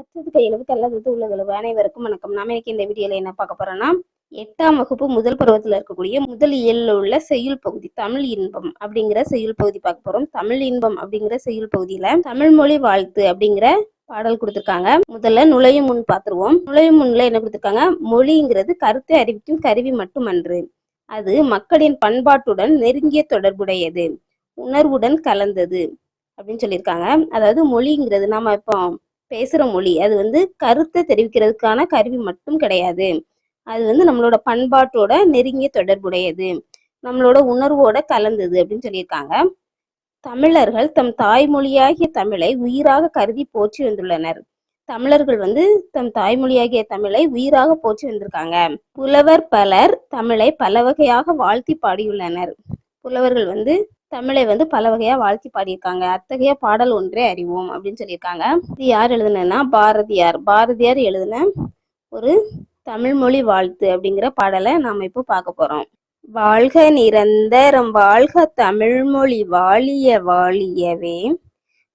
கற்றது கையளவு கல்லாதது உள்ளதளவு அனைவருக்கும் வணக்கம். நாம இன்னைக்கு இந்த வீடியோல என்ன பார்க்க போறோம்னா எட்டாம் வகுப்பு முதல் பருவத்துல இருக்கக்கூடிய முதல் இயல்ல உள்ள செய்யுள் பகுதி தமிழ் இன்பம் அப்படிங்கிற செய்யுள் பகுதி பார்க்க போறோம். தமிழ் இன்பம் அப்படிங்கிற செய்யுள் பகுதியில தமிழ் மொழி வாழ்த்து அப்படிங்கிற பாடல் கொடுத்திருக்காங்க. முதல்ல நுழையும் முன் பார்த்துருவோம். நுழையும் முன்ல என்ன கொடுத்திருக்காங்க? மொழிங்கிறது கருத்தை அறிவிக்கும் கருவி மட்டுமன்று. அது மக்களின் பண்பாட்டுடன் நெருங்கிய தொடர்புடையது. உணர்வுடன் கலந்தது அப்படின்னு சொல்லியிருக்காங்க. அதாவது மொழிங்கிறது நாம இப்போ பேசுற மொழி. அது வந்து கருத்தை தெரிவிக்கிறதுக்கான கருவி மட்டும் கிடையாது. அது வந்து நம்மளோட பண்பாட்டோட நெருங்கிய தொடர்புடையது. நம்மளோட உணர்வோட கலந்தது அப்படின்னு சொல்லியிருக்காங்க. தமிழர்கள் தம் தாய்மொழியாகிய தமிழை உயிராக கருதி போற்றி வந்துள்ளனர். தமிழர்கள் வந்து தம் தாய்மொழியாகிய தமிழை உயிராக போற்றி வந்திருக்காங்க. புலவர் பலர் தமிழை பல வகையாக வாழ்த்தி பாடியுள்ளனர். புலவர்கள் வந்து தமிழை வந்து பல வகையா வாழ்த்தி பாடியிருக்காங்க. அத்தகைய பாடல் ஒன்றே அறிவோம் அப்படின்னு சொல்லியிருக்காங்க. இது யார் எழுதுனா பாரதியார். பாரதியார் எழுதின ஒரு தமிழ்மொழி வாழ்த்து அப்படிங்கிற பாடலை நாம இப்போ பார்க்க போறோம். வாழ்க நிரந்தரம் வாழ்க தமிழ்மொழி வாழிய வாழியவே.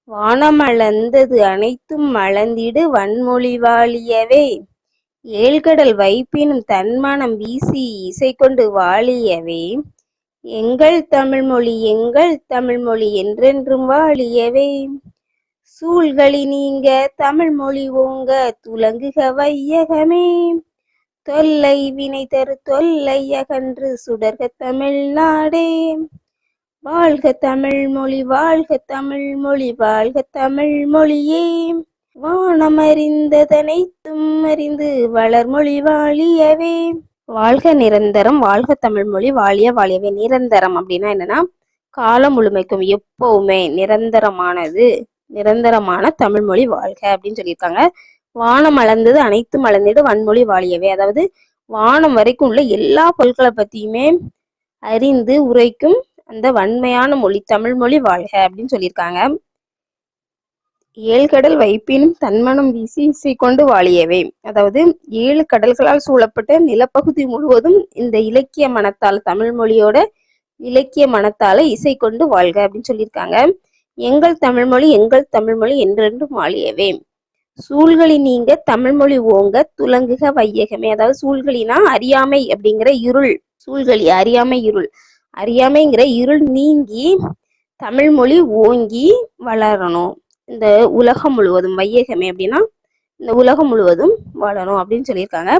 வானமளந்தது அனைத்தும் மலர்ந்திடு வன்மொழி வாழியவே. ஏழ்கடல் வைப்பினும் தன்மானம் வீசி இசை கொண்டு வாழியவே. எங்கள் தமிழ்மொழி எங்கள் தமிழ்மொழி என்றென்றும் வாழியவே. சூழ்களி நீங்க தமிழ்மொழி ஓங்க துலங்குக வையகமே. தொல்லை வினை தரு தொல்லை அகன்று சுடர்க தமிழ்நாடே வாழ்க தமிழ்மொழி வாழ்க தமிழ்மொழி வாழ்க தமிழ்மொழியே வானமறிந்ததனைத்தும் அறிந்து வளர்மொழி வாழியவே. வாழ்க நிரந்தரம் வாழ்க தமிழ் மொழி வாழிய வாழியவே நிரந்தரம் அப்படின்னா என்னன்னா காலம் முழுமைக்கும் எப்பவுமே நிரந்தரமானது நிரந்தரமான தமிழ் மொழி வாழ்க அப்படின்னு சொல்லியிருக்காங்க. வானம் அளந்தது அனைத்தும் அளந்திடு வன்மொழி வாழியவே. அதாவது வானம் வரைக்கும் உள்ள எல்லா பொருட்களை பத்தியுமே அறிந்து உரைக்கும் அந்த வன்மையான மொழி தமிழ் மொழி வாழ்க அப்படின்னு சொல்லியிருக்காங்க. ஏழ்கடல் வைப்பினும் தன்மனம் வீசி இசை கொண்டு வாழியவே. அதாவது ஏழு கடல்களால் சூழப்பட்ட நிலப்பகுதி முழுவதும் இந்த இலக்கிய மனத்தால் தமிழ் மொழியோட இலக்கிய மனத்தால இசை கொண்டு வாழ்க அப்படின்னு சொல்லியிருக்காங்க. எங்கள் தமிழ்மொழி எங்கள் தமிழ்மொழி என்றென்றும் வாழியவே. சூழ்களி நீங்க தமிழ்மொழி ஓங்க துலங்குக வையகமே. அதாவது சூழ்களினா அறியாமை அப்படிங்கிற இருள். சூழ்களி அறியாமை இருள். அறியாமைங்கிற இருள் நீங்கி தமிழ்மொழி ஓங்கி வளரணும். இந்த உலகம் முழுவதும் வையகமே அப்படின்னா இந்த உலகம் முழுவதும் வளரும் அப்படின்னு சொல்லியிருக்காங்க.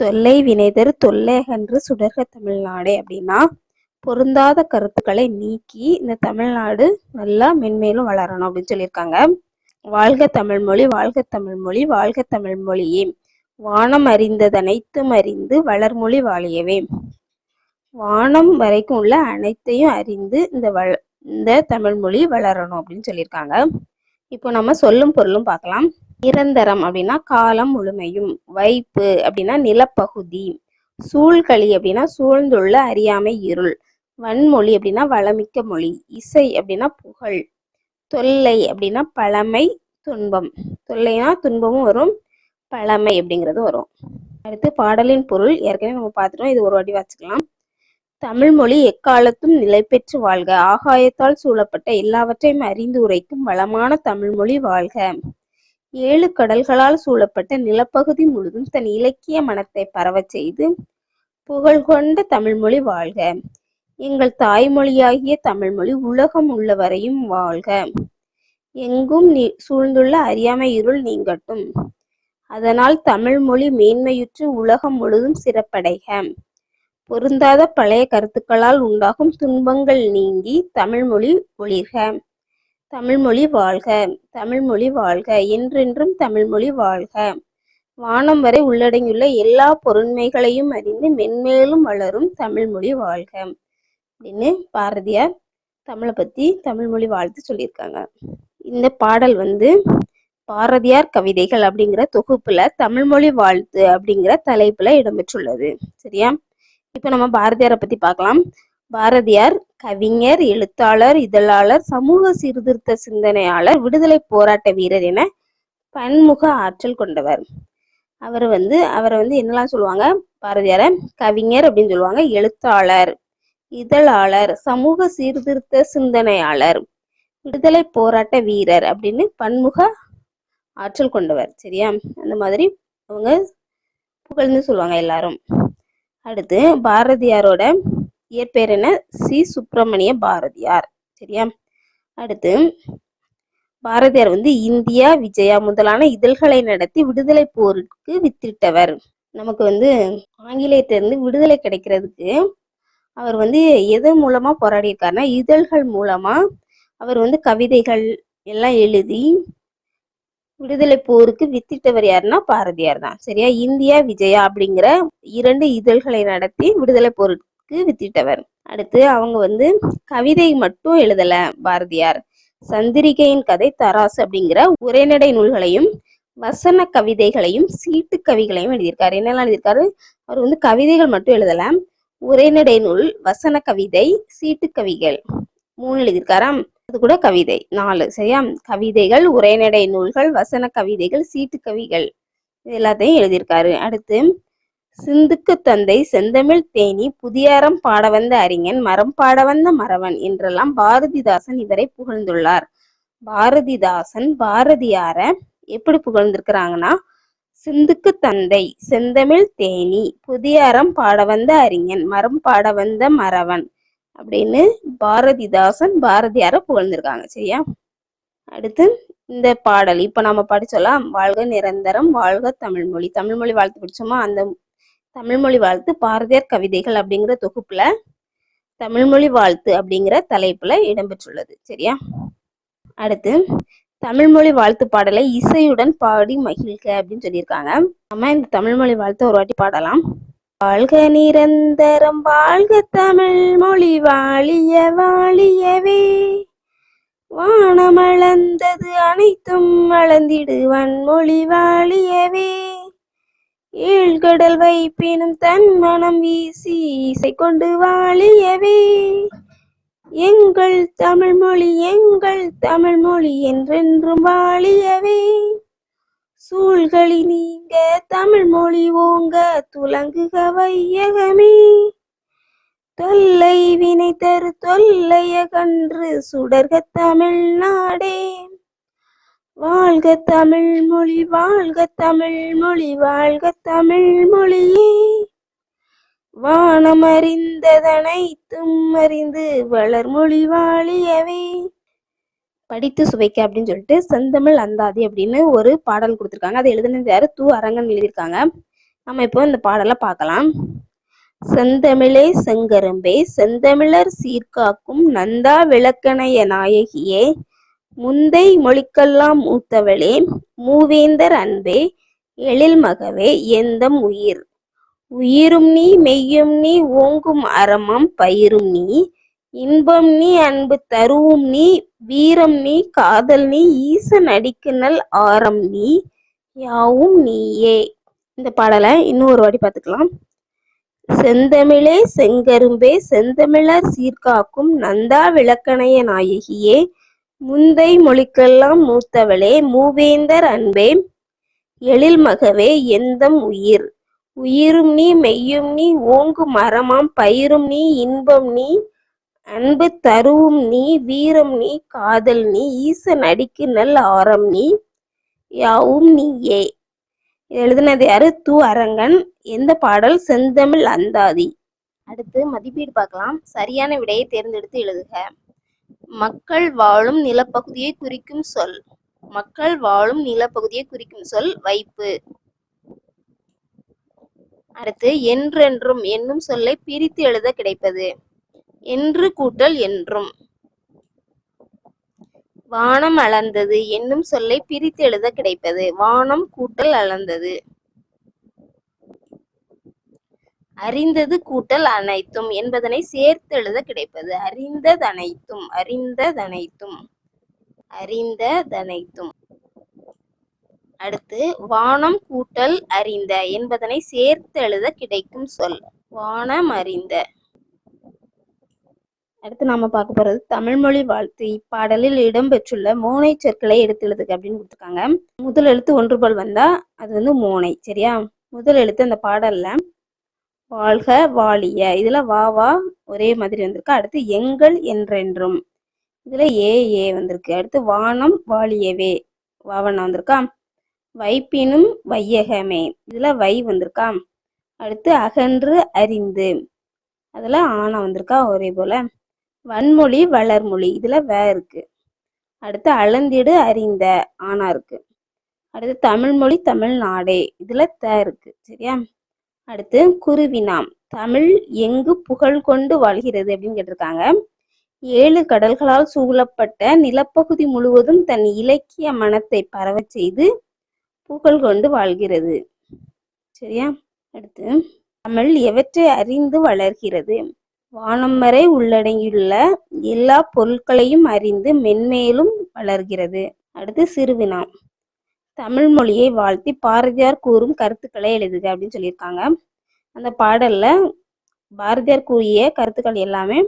தொல்லை வினைதர் தொல்லைகன்று சுடர்க தமிழ்நாடே அப்படின்னா பொருந்தாத கருத்துக்களை நீக்கி இந்த தமிழ்நாடு நல்லா மென்மேலும் வளரணும் அப்படின்னு சொல்லியிருக்காங்க. வாழ்க தமிழ்மொழி வாழ்க தமிழ்மொழி வாழ்க தமிழ்மொழியே வானம் அறிந்ததனைத்தும் அறிந்து வளர்மொழி வாழியவே. வானம் வரைக்கும் உள்ள அனைத்தையும் அறிந்து இந்த வள இந்த தமிழ்மொழி வளரணும் அப்படின்னு சொல்லியிருக்காங்க. இப்போ நம்ம சொல்லும் பொருளும் பார்க்கலாம். நிரந்தரம் அப்படின்னா காலம் முழுமையும் வைப்பு அப்படின்னா நிலப்பகுதி சூழ்களி அப்படின்னா சூழ்ந்துள்ள அறியாமை இருள் வன்மொழி அப்படின்னா வளமிக்க மொழி இசை அப்படின்னா புகழ் தொல்லை அப்படின்னா பழமை துன்பம். தொல்லைனா துன்பமும் வரும் பழமை அப்படிங்கிறது வரும். அடுத்து பாடலின் பொருள் ஏற்கனவே நம்ம பார்த்துட்டோம் இது ஒரு வாட்டி வச்சுக்கலாம் தமிழ் மொழி எக்காலத்தும் நிலை பெற்று வாழ்க. ஆகாயத்தால் சூழப்பட்ட எல்லாவற்றையும் அறிந்து உரைக்கும் வளமான தமிழ் மொழி வாழ்க. ஏழு கடல்களால் சூழப்பட்ட நிலப்பகுதி முழுதும் தன் இலக்கிய மனத்தை பரவச் செய்து புகழ் கொண்ட தமிழ்மொழி வாழ்க. எங்கள் தாய்மொழியாகிய தமிழ்மொழி உலகம் உள்ளவரையும் வாழ்க. எங்கும் நீ சூழ்ந்துள்ள அறியாமை இருள் நீங்கட்டும். அதனால் தமிழ் மொழி மேன்மையுற்று உலகம் முழுதும் சிறப்படைக. பொருந்தாத பழைய கருத்துக்களால் உண்டாகும் துன்பங்கள் நீங்கி தமிழ்மொழி ஒளிர்க தமிழ்மொழி வாழ்க. தமிழ்மொழி வாழ்க. என்றென்றும் தமிழ்மொழி வாழ்க. வானம் வரை உள்ளடங்கியுள்ள எல்லா பொருண்மைகளையும் அறிந்து மென்மேலும் வளரும் தமிழ்மொழி வாழ்க. அப்படின்னு பாரதியார் தமிழை பத்தி தமிழ்மொழி வாழ்த்து சொல்லியிருக்காங்க. இந்த பாடல் வந்து பாரதியார் கவிதைகள் அப்படிங்கிற தொகுப்புல தமிழ்மொழி வாழ்த்து அப்படிங்கிற தலைப்புல இடம்பெற்றுள்ளது. சரியா? இப்போ நம்ம பாரதியாரை பத்தி பார்க்கலாம் பாரதியார் கவிஞர் எழுத்தாளர் இதழாளர் சமூக சீர்திருத்த சிந்தனையாளர் விடுதலை போராட்ட வீரர் என பன்முக ஆற்றல் கொண்டவர். அவர் வந்து அவரை வந்து என்னெல்லாம் சொல்லுவாங்க? பாரதியார கவிஞர் அப்படின்னு சொல்லுவாங்க எழுத்தாளர் இதழாளர் சமூக சீர்திருத்த சிந்தனையாளர் விடுதலை போராட்ட வீரர் அப்படின்னு பன்முக ஆற்றல் கொண்டவர் சரியா? அந்த மாதிரி அவங்க புகழ்ந்து சொல்லுவாங்க எல்லாரும். அடுத்து பாரதியாரோட இயற்பெயர் என்ன? சி. சுப்பிரமணிய பாரதியார். சரியா? அடுத்து பாரதியார் வந்து இந்தியா விஜயா முதலான இதழ்களை நடத்தி விடுதலை போருக்கு வித்திட்டவர். நமக்கு வந்து ஆங்கிலேயத்திலிருந்து விடுதலை கிடைக்கிறதுக்கு அவர் வந்து எது மூலமா போராடியிருக்காருன்னா இதழ்கள் மூலமா அவர் வந்து கவிதைகள் எல்லாம் எழுதி விடுதலை போருக்கு வித்திட்டவர் யாருன்னா பாரதியார் தான். சரியா? இந்தியா விஜயா அப்படிங்கிற இரண்டு இதழ்களை நடத்தி விடுதலை போருக்கு வித்திட்டவர். அடுத்து அவங்க வந்து கவிதை மட்டும் எழுதல பாரதியார். சந்திரிகையின் கதை தராசு அப்படிங்கிற உரைநடை நூல்களையும் வசன கவிதைகளையும் சீட்டு கவிகளையும் எழுதியிருக்காரு. என்னெல்லாம் எழுதியிருக்காரு? அவர் வந்து கவிதைகள் மட்டும் எழுதல. உரைநடை நூல் வசன கவிதை சீட்டு கவிகள் மூணு எழுதியிருக்காராம். அது கூட கவிதை. நாலு சரியா? கவிதைகள் உரைநடை நூல்கள் வசன கவிதைகள் சீட்டு கவிகள். இது எல்லாத்தையும் எழுதியிருக்காரு. அடுத்து சிந்துக்கு தந்தை செந்தமிழ் தேனி புதியாரம் பாட வந்த அறிஞன் மரம் பாட வந்த மறவன் என்றெல்லாம் பாரதிதாசன் இவரை புகழ்ந்துள்ளார். பாரதிதாசன் பாரதியார எப்படி புகழ்ந்திருக்கிறாங்கன்னா சிந்துக்கு தந்தை செந்தமிழ் தேனி புதியாரம் பாட வந்த அறிஞன் மரம் பாட வந்த மறவன் அப்படின்னு பாரதிதாசன் பாரதியார புகழ்ந்திருக்காங்க. சரியா? அடுத்து இந்த பாடல். இப்ப நம்ம படிச்சோலாம். வாழ்க நிரந்தரம் வாழ்க தமிழ்மொழி தமிழ்மொழி வாழ்த்து படிச்சோமா? அந்த தமிழ்மொழி வாழ்த்து பாரதியார் கவிதைகள் அப்படிங்கிற தொகுப்புல தமிழ்மொழி வாழ்த்து அப்படிங்கிற தலைப்புல இடம்பெற்றுள்ளது. சரியா? அடுத்து தமிழ்மொழி வாழ்த்து பாடலை இசையுடன் பாடி மகிழ்க அப்படின்னு சொல்லியிருக்காங்க. நம்ம இந்த தமிழ்மொழி வாழ்த்து ஒரு வாட்டி பாடலாம். வாழ்க நிரந்தரம் வாழ்க தமிழ் மொழி வாழிய வாழியவே. வானமளந்தது அனைத்தும் வளர்ந்திடு வன்மொழி வாழியவே. ஏழ்கடல் வைப்பினும் தன் மனம் வீசி இசை கொண்டு வாழியவே. எங்கள் தமிழ் மொழி எங்கள் தமிழ் மொழி என்றென்றும் வாழியவே. சூழ்களி நீங்க தமிழ் மொழி ஓங்க துலங்குக வையகமே. தொல்லை வினை தரு தொல்லைய கன்று சுடர்க தமிழ்நாடே வாழ்க தமிழ் மொழி வாழ்க தமிழ் மொழி வாழ்க தமிழ் மொழியே. வானம் அறிந்ததனைத்தும் அறிந்து வளர்மொழி வாழியவே. படித்து சுவைக்க அப்படின்னு சொல்லிட்டு செந்தமிழ் அந்தாதி அப்படின்னு ஒரு பாடல் கொடுத்துருக்காங்க. அதை எழுதுனது யாரு? தூ அரங்கன் எழுதியிருக்காங்க. நம்ம இப்போ இந்த பாடலை பார்க்கலாம். செந்தமிழே செங்கரும்பே செந்தமிழர் சீர்காக்கும் நந்தா விளக்கணைய நாயகியே முந்தை மொழிக்கெல்லாம் மூத்தவளே மூவேந்தர் அன்பே எழில் மகவே எந்தம் உயிர்? உயிரும் நீ மெய்யும் நீ ஓங்கும் அறமம் பயிரும் நீ இன்பம் நீ அன்பு தருவும் நீ வீரம் நீ காதல் நீ ஈசன் அடிக்குநல் ஆரம் நீ யாவும் நீயே. இந்த பாடலை இன்னும் ஒரு வாட்டி பார்த்துக்கலாம். செந்தமிழே செங்கரும்பே செந்தமிழர் சீர்காக்கும் நந்தா விளக்கணைய நாயகியே முந்தை மொழிக்கெல்லாம் மூத்தவளே மூவேந்தர் அன்பே. எழில் மகவே எந்தம் உயிர்? உயிரும் நீ மெய்யும் நீ ஓங்கு மரமாம் பயிரும் நீ இன்பம் நீ. அன்பு தருவும் நீ வீரம் நீ காதல் நீ ஈசன் அடிக்கு நல் ஆரம் நீ யாவும் நீயே. எழுதினது யாரு? து அரங்கன். எந்த பாடல் செந்தமிழ் அந்தாதி? அடுத்து மதிப்பீடு பார்க்கலாம். சரியான விடையை தேர்ந்தெடுத்து எழுதுக. மக்கள் வாழும் நிலப்பகுதியை குறிக்கும் சொல். மக்கள் வாழும் நிலப்பகுதியை குறிக்கும் சொல் வைப்பு. அடுத்து என்றென்றும் என்னும் சொல்லை பிரித்து எழுத கிடைப்பது. என்று கூட்டல் என்றும். வானம் அளந்தது என்னும் சொல்லை பிரித்து எழுத கிடைப்பது. வானம் கூட்டல் அளந்தது. அறிந்தது கூட்டல் அனைத்தும் என்பதனை சேர்த்து எழுத கிடைப்பது. அறிந்ததனைத்தும் அறிந்ததனைத்தும் அறிந்ததனைத்தும். அடுத்து வானம் கூட்டல் அறிந்த என்பதனை சேர்த்து எழுத கிடைக்கும் சொல். வானம் அறிந்த. அடுத்து நாம பார்க்க போறது தமிழ்மொழி வாழ்த்து. இப்பாடலில் இடம்பெற்றுள்ள மோனை சொற்களை எடுத்து எழுதுக அப்படின்னு கொடுத்துருக்காங்க. முதல் எழுத்து ஒன்றுபோல் வந்தா அது வந்து மோனை சரியா? முதல் எழுத்து அந்த பாடல்ல வாழ்க வாழிய இதுல வா வா ஒரே மாதிரி வந்திருக்கு. அடுத்து எங்கள் என்றென்றும். இதுல ஏ ஏ வந்திருக்கு. அடுத்து வானம் வாழியவே வாவண்ணா வந்திருக்கா? வைப்பினும் வையகமே இதில் வை வந்திருக்கா? அடுத்து அகன்று அறிந்து அதில் ஆனா வந்திருக்கா? ஒரே போல். வன்மொழி வளர்மொழி. இதில் வே இருக்கு. அடுத்து அளந்திடு அறிந்த ஆனா இருக்கு. அடுத்து தமிழ்மொழி தமிழ்நாடே. இதில் த இருக்கு. சரியா? அடுத்து குருவினாம். தமிழ் எங்கு புகழ் கொண்டு வாழ்கிறது அப்படின்னு கேட்டிருக்காங்க. ஏழு கடல்களால் சூழப்பட்ட நிலப்பகுதி முழுவதும் தன் இலக்கிய மனத்தை பரவச் செய்து புகழ் கொண்டு வாழ்கிறது. சரியா? அடுத்து தமிழ் எவற்றை அறிந்து வளர்கிறது? வானம் வரை உள்ளடங்கியுள்ள எல்லா பொருட்களையும் அறிந்து மென்மேலும் வளர்கிறது. அடுத்து சிறுவினா தமிழ் மொழியை வாழ்த்தி பாரதியார் கூறும் கருத்துக்களை எழுதுக அப்படின்னு சொல்லியிருக்காங்க. அந்த பாடல்ல பாரதியார் கூறிய கருத்துக்கள் எல்லாமே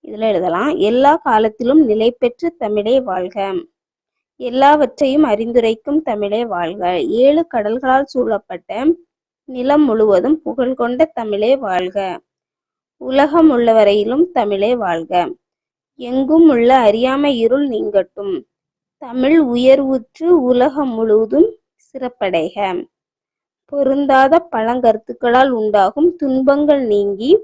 இதில் எழுதலாம். எல்லா காலத்திலும் நிலை பெற்று தமிழே வாழ்க. எல்லாவற்றையும் அறிந்துரைக்கும் தமிழே வாழ்க. ஏழு கடல்களால் சூழப்பட்ட நிலம் முழுவதும் புகழ் கொண்ட தமிழே வாழ்க. உலகம் உள்ளவரையிலும் தமிழே வாழ்க. எங்கும் உள்ள அறியாமை இருள் நீங்கட்டும். தமிழ் உயர்வுற்று உலகம் முழுவதும் சிறப்படைக. பொருந்தாத பழங்கருத்துக்களால் உண்டாகும் துன்பங்கள் நீங்கி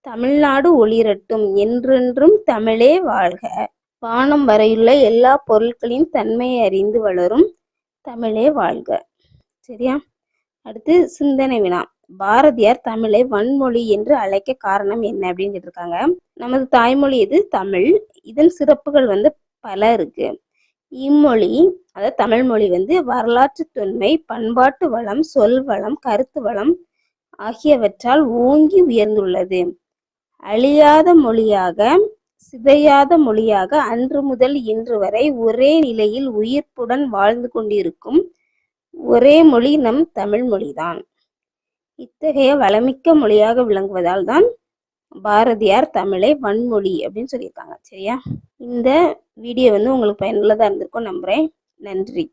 தமிழ்நாடு ஒளிரட்டும். என்றென்றும் தமிழே வாழ்க. வானம் வரையுள்ள எல்லா பொருட்களின் தன்மையை அறிந்து வளரும் தமிழே வாழ்க. சரியா? அடுத்து சிந்தனை வினா. பாரதியார் தமிழை வன்மொழி என்று அழைக்க காரணம் என்ன அப்படின்னு கேட்டிருக்காங்க. நமது தாய்மொழி எது? தமிழ். இதன் சிறப்புகள் வந்து பல இருக்கு. இம்மொழி அதாவது தமிழ் மொழி வந்து வரலாற்று தொன்மை பண்பாட்டு வளம் சொல் வளம் கருத்து வளம் ஆகியவற்றால் ஓங்கி உயர்ந்துள்ளது. அழியாத மொழியாக சிதையாத மொழியாக அன்று முதல் இன்று வரை ஒரே நிலையில் உயிர்ப்புடன் வாழ்ந்து கொண்டிருக்கும் ஒரே மொழி நம் தமிழ் மொழிதான். இத்தகைய வளமிக்க மொழியாக விளங்குவதால் தான் பாரதியார் தமிழை வன்மொழி அப்படின்னு சொல்லியிருக்காங்க. சரியா? இந்த வீடியோ வந்து உங்களுக்கு பயனுள்ளதாக இருந்திருக்கும் நம்புகிறேன் நன்றி.